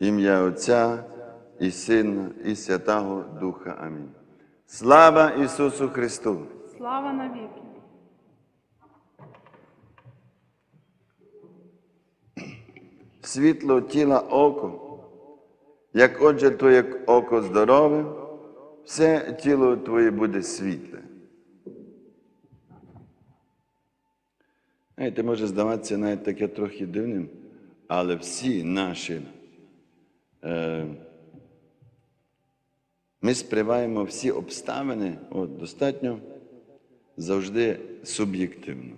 Ім'я Отця і Сина, і Святого Духа. Амінь. Слава Ісусу Христу! Слава навіки! Світло тіла око. Як отже твоє око здорове, все тіло твоє буде світле. Знаєте, може здаватися навіть таке трохи дивним, але всі наші, ми сприймаємо всі обставини от, достатньо завжди суб'єктивно.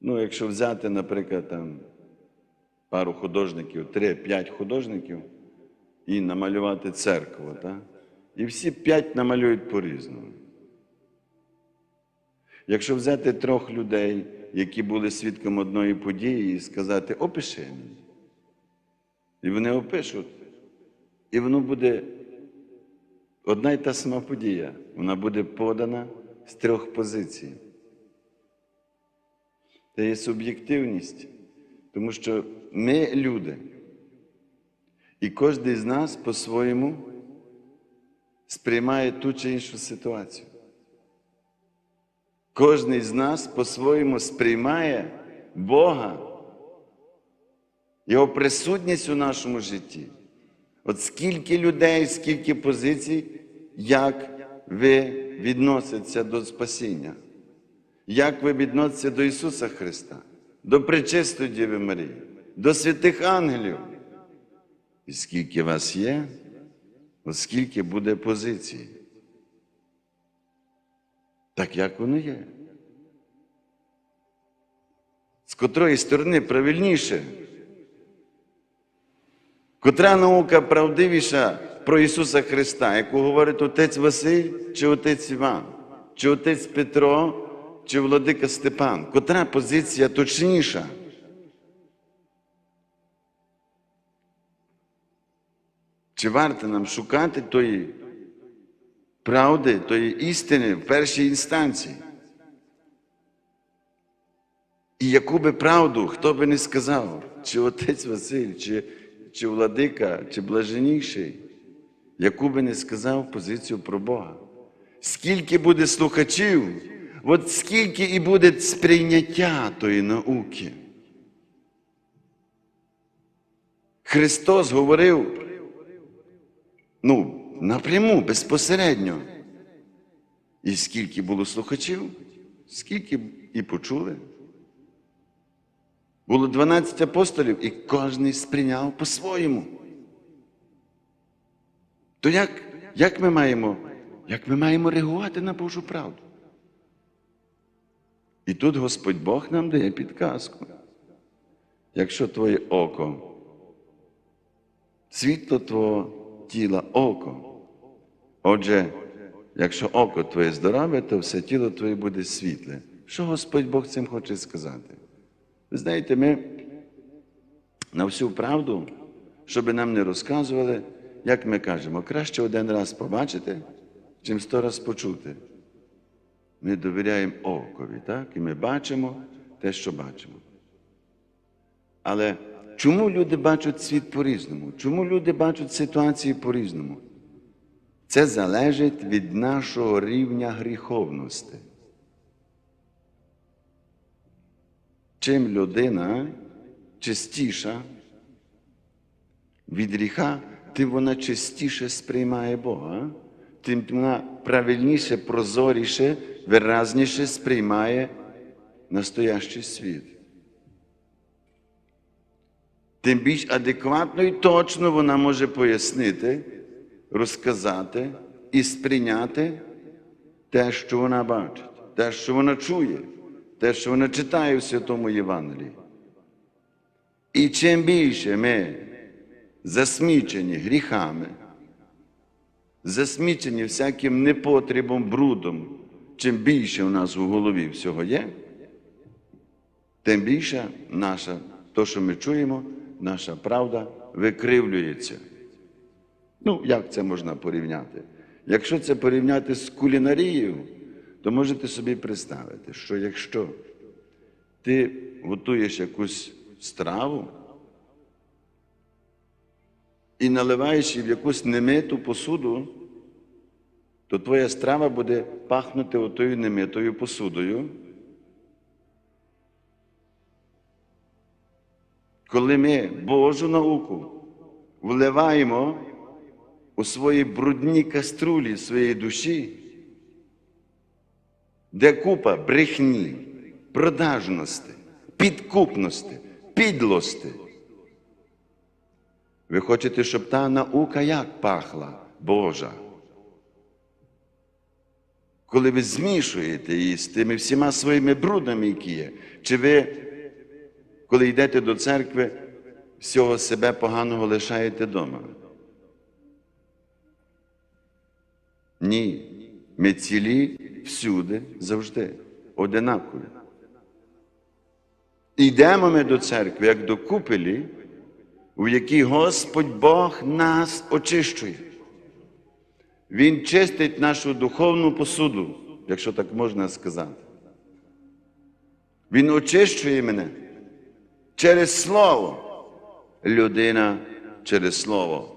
Ну, якщо взяти, наприклад, там пару художників, три-п'ять художників, і намалювати церкву, так? і всі п'ять намалюють по-різному. Якщо взяти трьох людей, які були свідком одної події, і сказати, опиши мені. І вони опишуть, і воно буде одна й та сама подія. Вона буде подана з трьох позицій. Це є суб'єктивність, тому що ми люди. І кожен з нас по-своєму сприймає ту чи іншу ситуацію. Кожен з нас по-своєму сприймає Бога, Його присутність у нашому житті. От скільки людей, скільки позицій, як ви відноситеся до спасіння, як ви відноситеся до Ісуса Христа, до Пречистої Діви Марії, до святих ангелів. І скільки вас є, от скільки буде позицій. Так як воно є. З котрої сторони правильніше? Котра наука правдивіша про Ісуса Христа, яку говорить отець Василь чи отець Іван, чи отець Петро, чи владика Степан? Котра позиція точніша? Чи варто нам шукати тої правди, тої істини в першій інстанції? І яку би правду, хто би не сказав, чи отець Василь, чи, чи владика, чи блаженніший, яку би не сказав позицію про Бога. Скільки буде слухачів, от скільки і буде сприйняття тої науки. Христос говорив, ну, напряму, безпосередньо. І скільки було слухачів, скільки і почули. Було 12 апостолів, і кожен сприйняв по-своєму. То як, як, ми маємо, як ми маємо реагувати на Божу правду? І тут Господь Бог нам дає підказку. Якщо твоє око, світло твого тіла око. Отже, якщо око твоє здорове, то все тіло твоє буде світле. Що Господь Бог цим хоче сказати? Ви знаєте, ми на всю правду, щоб нам не розказували, як ми кажемо, краще один раз побачити, чим сто раз почути. Ми довіряємо окові, так? І ми бачимо те, що бачимо. Але чому люди бачать світ по-різному? Чому люди бачать ситуації по-різному? Це залежить від нашого рівня гріховності. Чим людина чистіша від гріха, тим вона частіше сприймає Бога, тим вона правильніше, прозоріше, виразніше сприймає настоящий світ. Тим більш адекватно і точно вона може пояснити, розказати і сприйняти те, що вона бачить, те, що вона чує, те, що вона читає в Святому Євангелії. І чим більше ми засмічені гріхами, засмічені всяким непотребом, брудом, чим більше у нас у голові всього є, тим більше наша, то, що ми чуємо, наша правда викривлюється. Ну, як це можна порівняти? Якщо це порівняти з кулінарією, то можете собі представити, що якщо ти готуєш якусь страву, і наливаєш її в якусь немиту посуду, то твоя страва буде пахнути отою немитою посудою. Коли ми Божу науку вливаємо у свої брудні каструлі своєї душі, де купа брехні, продажності, підкупності, підлости. Ви хочете, щоб та наука як пахла Божа? Коли ви змішуєте її з тими всіма своїми брудами, які є, чи ви, коли йдете до церкви, всього себе поганого лишаєте вдома? Ні. Ми цілі всюди завжди, одинакові. Йдемо ми до церкви, як до купелі, у якій Господь Бог нас очищує. Він чистить нашу духовну посуду, якщо так можна сказати. Він очищує мене через Слово. Людина через Слово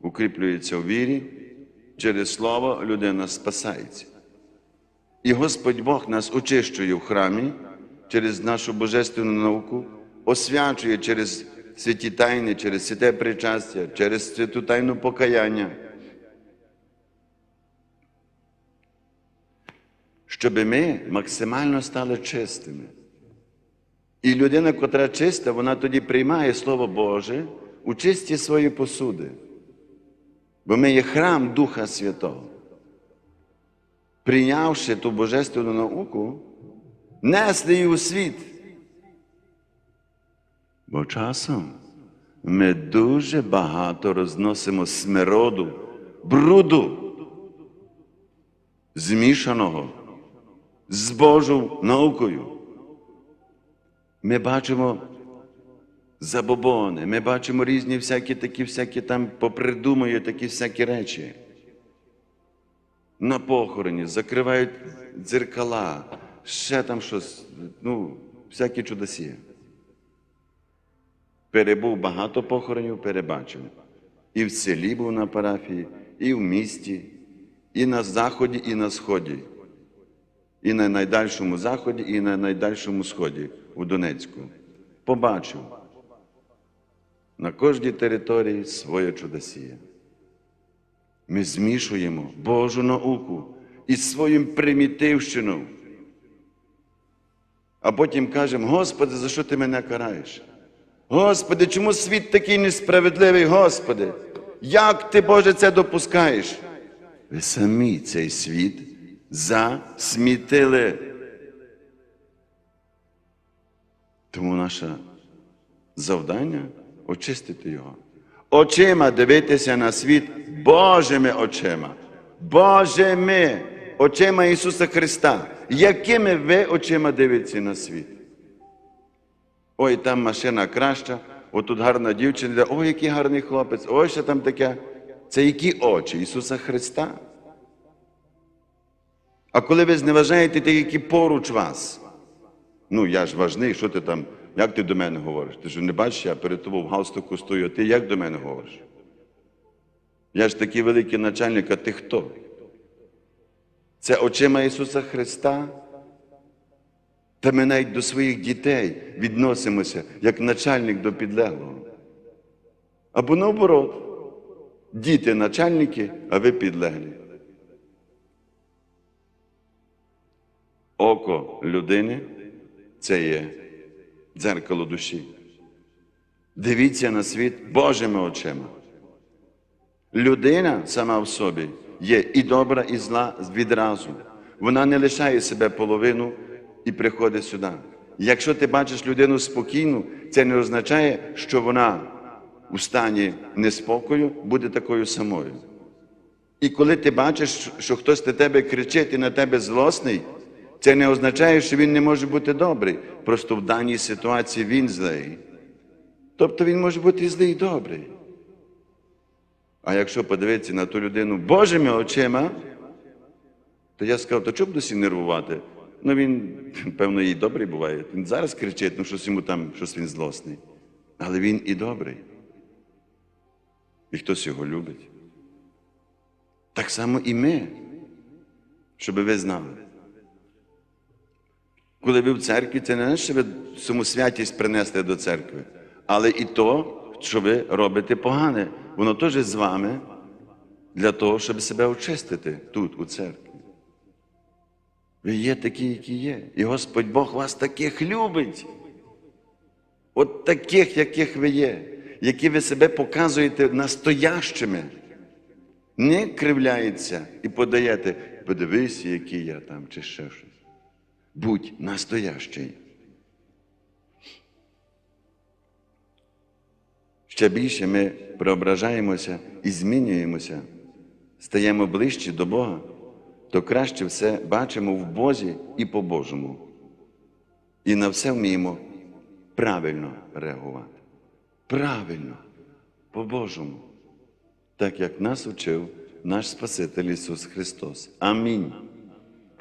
укріплюється у вірі, через Слово людина спасається. І Господь Бог нас очищує в храмі через нашу божественну науку, освячує через святі тайни, через святе причастя, через святу тайну покаяння. Щоб ми максимально стали чистими. І людина, котра чиста, вона тоді приймає Слово Боже у чисті свої посуди. Бо ми є храм Духа Святого. Прийнявши ту божественну науку, несли її у світ. Бо часом ми дуже багато розносимо смироду, бруду, змішаного з Божою наукою. Ми бачимо забобони, ми бачимо різні всякі такі, всякі там попридумує такі всякі речі. На похороні закривають дзеркала, ще там щось, ну, всякі чудосі. Перебув багато похоронів, перебачив. І в селі був на парафії, і в місті, і на заході, і на сході. І на найдальшому заході, і на найдальшому сході у Донецьку. Побачив на кожній території своє чудосіє. Ми змішуємо Божу науку із своїм примітивщином. А потім кажемо, Господи, за що ти мене караєш? Господи, чому світ такий несправедливий, Господи? Як ти, Боже, це допускаєш? Ви самі цей світ засмітили. Тому наше завдання очистити його. Очима дивитися на світ Божими очима. Божими очима Ісуса Христа. Якими ви очима дивитеся на світ? Ой, там машина краща, отут гарна дівчина, ой, який гарний хлопець, ой, що там таке. Це які очі Ісуса Христа? А коли ви зневажаєте тих, які поруч вас, ну я ж важний, що ти там, як ти до мене говориш? Ти ж не бачиш, я перед тобою в галстуку стою, а ти як до мене говориш? Я ж такий великий начальник, а ти хто? Це очима Ісуса Христа. Та ми навіть до своїх дітей відносимося як начальник до підлеглого. Або наоборот, діти начальники, а ви підлеглі. Око людини це є дзеркало душі. Дивіться на світ Божими очима. Людина сама в собі є і добра, і зла відразу. Вона не лишає себе половину і приходить сюди. Якщо ти бачиш людину спокійну, це не означає, що вона у стані неспокою буде такою самою. І коли ти бачиш, що хтось на тебе кричить і на тебе злосний, це не означає, що він не може бути добрий. Просто в даній ситуації він злий. Тобто він може бути злий і добрий. А якщо подивитися на ту людину Божими очима, то я сказав, то чого б досі нервувати? Ну він, певно, і добрий буває. Він зараз кричить, ну щось йому там, щось він злосний. Але він і добрий. і хтось його любить. Так само і ми, щоб ви знали. Коли ви в церкві, це не що ви саму святість принесли до церкви, але і то, що ви робите погане, воно теж з вами для того, щоб себе очистити тут, у церкві. Ви є такі, які є. І Господь Бог вас таких любить. От таких, яких ви є, які ви себе показуєте настоящими. Не кривляється і подаєте, подивись, який я там, чи ще щось. Будь настоящий. Ще більше ми преображаємося і змінюємося, стаємо ближче до Бога, то краще все бачимо в Бозі і по-божому. І на все вміємо правильно реагувати. Правильно, по-божому, так як нас учив наш Спаситель Ісус Христос. Амінь.